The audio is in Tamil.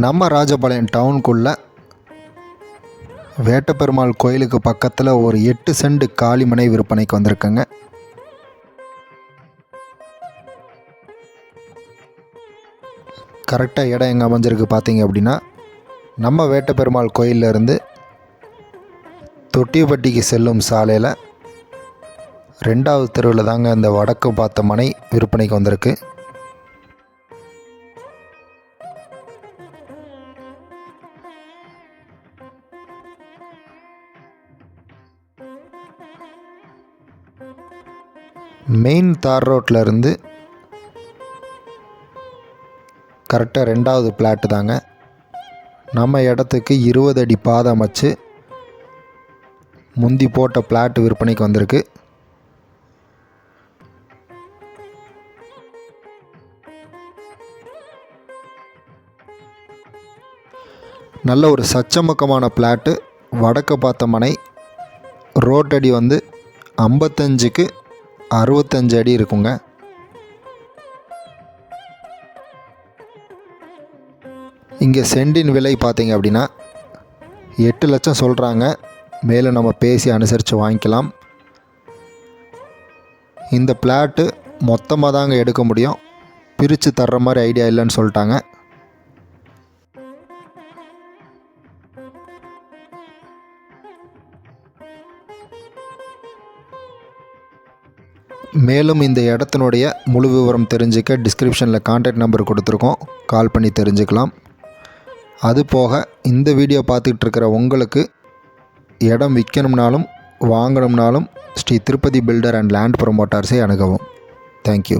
நம்ம ராஜபாளையம் டவுனுக்குள்ளே வேட்டப்பெருமாள் கோயிலுக்கு பக்கத்தில் ஒரு எட்டு செண்டு காளிமனை விற்பனைக்கு வந்திருக்குங்க. கரெக்டாக இடம் எங்கே அமைஞ்சிருக்கு பார்த்தீங்க அப்படின்னா நம்ம வேட்டப்பெருமாள் கோயில்ல இருந்து தொட்டியப்பட்டிக்கு செல்லும் சாலையில் ரெண்டாவது தெருவில் தாங்க இந்த வடக்கு பார்த்த மனை விற்பனைக்கு வந்திருக்கு. மெயின் தார் ரோட்டிலருந்து கரெக்டாக ரெண்டாவது பிளாட்டு தாங்க. நம்ம இடத்துக்கு இருபது அடி பாதை அமைச்சு முந்தி போட்ட பிளாட் விற்பனைக்கு வந்திருக்கு. நல்ல ஒரு சச்சமுக்கமான பிளாட்டு வடக்கு பார்த்த மனை ரோட்டடி வந்து ஐம்பத்தஞ்சுக்கு அறுபத்தஞ்சு அடி இருக்குங்க. இங்கே செண்டின் விலை பார்த்தீங்க அப்படின்னா எட்டு லட்சம் சொல்கிறாங்க மேலே நம்ம பேசி அனுசரித்து வாங்கிக்கலாம். இந்த பிளாட்டு மொத்தமாக தாங்க எடுக்க முடியும். பிரித்து தர்ற மாதிரி ஐடியா இல்லைன்னு சொல்லிட்டாங்க. மேலும் இந்த இடத்தினுடைய முழு விவரம் தெரிஞ்சுக்க டிஸ்கிரிப்ஷனில் கான்டாக்ட் நம்பர் கொடுத்துருக்கோம். கால் பண்ணி தெரிஞ்சுக்கலாம். அது போக இந்த வீடியோ பார்த்துக்கிட்டு இருக்கிற உங்களுக்கு இடம் விற்கணும்னாலும் வாங்கணும்னாலும் Sri Tirupati builder and land ப்ரொமோட்டர்ஸை அணுகவும். Thank you